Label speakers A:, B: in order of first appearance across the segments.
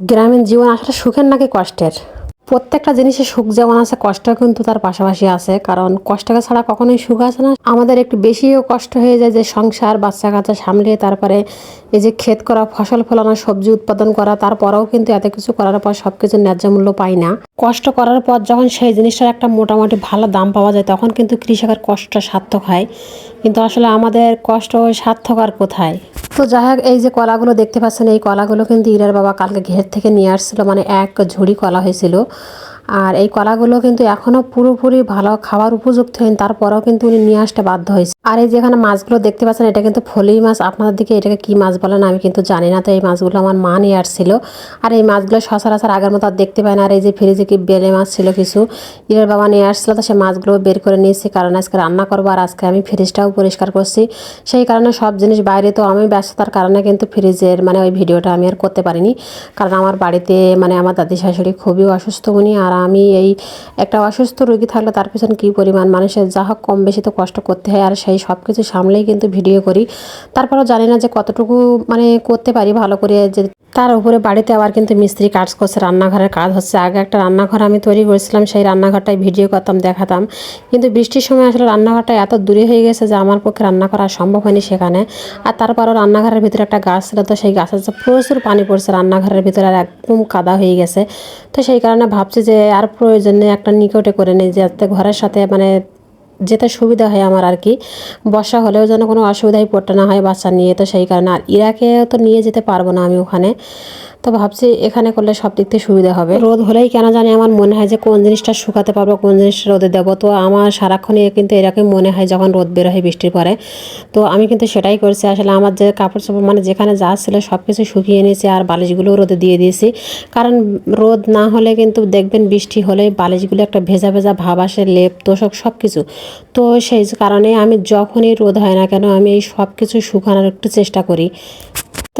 A: গ্রামীণ জীবন আসলে সুখের নাকি কষ্টের? প্রত্যেকটা জিনিসের সুখ যেমন আছে কষ্ট কিন্তু তার পাশাপাশি আছে। কারণ কষ্টকে ছাড়া কখনোই সুখ আছে না। আমাদের একটু বেশিও কষ্ট হয়ে যায় যে সংসার বাচ্চা কাচ্চা সামলিয়ে তারপরে এই যে ক্ষেত করা, ফসল ফলানো, সবজি উৎপাদন করা, তারপরেও কিন্তু এত কিছু করার পর সব কিছু ন্যায্য মূল্য পাই না। কষ্ট করার পর যখন সেই জিনিসটার একটা মোটামুটি ভালো দাম পাওয়া যায়, তখন কিন্তু কৃষকের কষ্ট সার্থক হয়। কিন্তু আসলে আমাদের কষ্ট সার্থক আর কোথায়? তো যাই হোক, এই যে কলাগুলো দেখতে পাচ্ছেন, এই কলাগুলো কিন্তু ইরার বাবা কালকে ঘের থেকে নিয়ে আসছিল মানে এক ঝুড়ি কলা হয়েছিল। আর এই কলাগুলো কিন্তু এখনও পুরোপুরি ভালো খাওয়ার উপযুক্ত হয়নি, তারপরেও কিন্তু উনি নিয়ে আসতে বাধ্য হয়েছে। আর এই যেখানে মাছগুলো দেখতে পাচ্ছেন, এটা কিন্তু ফলি মাছ। আপনাদের দিকে এটাকে কি মাছ বলেন আমি কিন্তু জানি না। তো এই মাছগুলো আমার মা নিয়ে আসছিল। আর এই মাছগুলো সচরাচর আগের মতো আর দেখতে পাই না। আর এই যে ফ্রিজে কি বেলে মাছ ছিল কিছু ইরের বাবা নিয়ে আসছিল। তো সে মাছগুলো বের করে নিয়েছি, কারণ আজকে রান্না করব আর আজকে আমি ফ্রিজটাও পরিষ্কার করছি। সেই কারণে সব জিনিস বাইরে, তো আমি ব্যস্ততার কারণে কিন্তু ফ্রিজের মানে ওই ভিডিওটা আমি আর করতে পারিনি। কারণ আমার বাড়িতে মানে আমার দাদি শাশুড়ি খুবই অসুস্থ উনি, আর আমি এই একটা অসুস্থ রোগী থাকলে তার পিছনে কী পরিমাণ মানুষের, যা হোক কম বেশি তো কষ্ট করতে হয়। আর সেই সব কিছু সামলেই কিন্তু ভিডিও করি। তারপরেও জানি না যে কতটুকু মানে করতে পারি ভালো করে যে তার উপরে বাড়িতে আবার কিন্তু মিস্ত্রি কাজ করছে, রান্নাঘরের কাজ হচ্ছে। আগে একটা রান্নাঘর আমি তৈরি করেছিলাম, সেই রান্নাঘরটাই ভিডিও করতাম, দেখাতাম। কিন্তু বৃষ্টির সময় আসলে রান্নাঘরটা এত দূরে হয়ে গেছে যে আমার পক্ষে রান্না করা সম্ভব হয়নি সেখানে। আর তারপরও রান্নাঘরের ভিতরে একটা গাছ ছিল তো সেই গাছের প্রচুর পানি পড়ছে, রান্নাঘরের ভিতরে আর একদম কাদা হয়ে গেছে। তো সেই কারণে ভাবছি যে আর প্রয়োজনে একটা নিকটে করে নিই, যাতে ঘরের সাথে মানে যেতে সুবিধা হয় আমার আর কি। বর্ষা হলেও যেন কোনো অসুবিধায় পড়তে না হয় বাচ্চা নিয়ে, তো সেই কারণে। আর ইরাকে তো নিয়ে যেতে পারব না আমি ওখানে। তো ভাবছি এখানে করলে সব দিক থেকে সুবিধা হবে। রোদ হলেই কেন জানি আমার মনে হয় যে কোন জিনিসটা শুকাতে পারব, কোন জিনিসটা রোদে দেবো। তো আমার সারাক্ষণই কিন্তু এরকম মনে হয় যখন রোদ বের হয় বৃষ্টির পরে তো আমি কিন্তু সেটাই করছি। আসলে আমার যে কাপড় চাপড় মানে যেখানে যা ছিল সব কিছু শুকিয়ে নিয়েছি আর বালিশগুলোও রোদে দিয়ে দিয়েছি। কারণ রোদ না হলে কিন্তু দেখবেন বৃষ্টি হলে বালিশগুলো একটা ভেজা ভেজা ভাব আসে, লেপ, তোষক সব কিছু তো সেই কারণে আমি যখনই রোদ হয় না কেন আমি এই সব কিছু শুকানোর একটু চেষ্টা করি।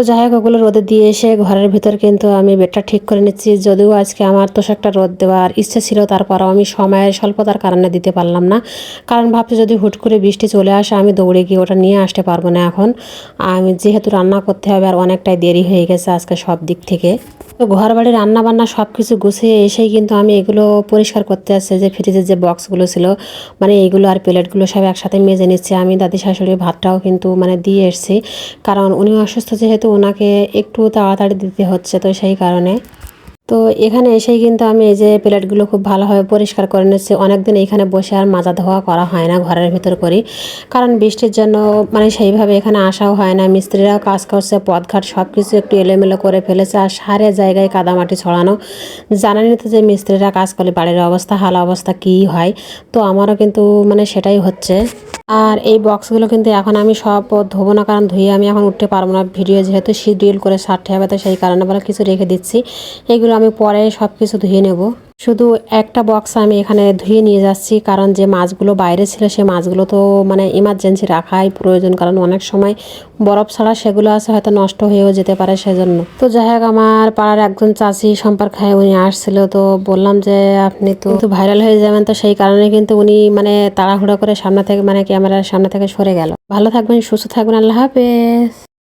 A: তো যাই হোক, ওগুলো রোদে দিয়ে এসে ঘরের ভিতর কিন্তু আমি বেডটা ঠিক করে নিচ্ছি। যদিও আজকে আমার তো একটা রোদ দেওয়ার ইচ্ছে ছিল, তারপরও আমি সময়ের স্বল্পতার কারণে দিতে পারলাম না। কারণ ভাবছি যদি হুট করে বৃষ্টি চলে আসে, আমি দৌড়ে গিয়ে ওটা নিয়ে আসতে পারব না এখন। আমি যেহেতু রান্না করতে হবে আর অনেকটাই দেরি হয়ে গেছে আজকে সব দিক থেকে। তো ঘর বাড়ি রান্না বান্না সব কিছু গুছিয়ে এসেই কিন্তু আমি এগুলো পরিষ্কার করতে আসছে, যে ফ্রিজের যে বক্সগুলো ছিল মানে এইগুলো আর প্লেটগুলো সব একসাথে মেজে নিচ্ছে। আমি দাদি শাশুড়ি ভাতটাও কিন্তু মানে দিয়ে এসছি। কারণ উনি অসুস্থ যেহেতু ওনাকে একটু তাড়াতাড়ি দিতে হচ্ছে তো সেই কারণে। তো এখানে এসেই কিন্তু আমি এই যে প্লেটগুলো খুব ভালোভাবে পরিষ্কার করে নিচ্ছি। অনেকদিন এখানে বসে আর মাজা ধোয়া করা হয় না ঘরের ভিতর করি। কারণ বৃষ্টির জন্য মানে সেইভাবে এখানে আসাও হয় না। মিস্ত্রিরাও কাজ করছে, পথঘাট সব কিছু একটু এলোমেলো করে ফেলেছে আর সারে জায়গায় কাদামাটি ছড়ানো। জানেনই তো যে মিস্ত্রিরা কাজ করলে বাড়ির অবস্থা, হাল অবস্থা কী হয়? তো আমারও কিন্তু মানে সেটাই হচ্ছে। আর এই বক্সগুলো কিন্তু এখন আমি সব ধোবো না, কারণ ধুয়ে আমি এখন উঠতে পারব না। ভিডিও যেহেতু শিডিউল করে সারতে হবে, তো সেই কারণে বলে কিছু রেখে দিচ্ছি। এগুলো আমি পরে সব কিছু ধুয়ে নেব। শুধু একটা বক্স আমি এখানে ধুয়ে নিয়ে যাচ্ছি, কারণ যে মাছগুলো বাইরে ছিল সে মাছগুলো তো মানে ইমার্জেন্সি রাখাই প্রয়োজন, কারণ অনেক সময় বরফ ছাড়া সেগুলো আছে হয়তো নষ্ট হয়েও যেতে পারে সেজন্য। তো যাই হোক, আমার পাড়ার একজন চাষি সম্পর্ক উনি আসছিল, তো বললাম যে আপনি তো ভাইরাল হয়ে যাবেন, তো সেই কারণে কিন্তু উনি মানে তাড়াহুড়ো করে সামনে থেকে মানে ক্যামেরার সামনে থেকে সরে গেল। ভালো থাকবেন, সুস্থ থাকবেন, আল্লাহ হাফেজ।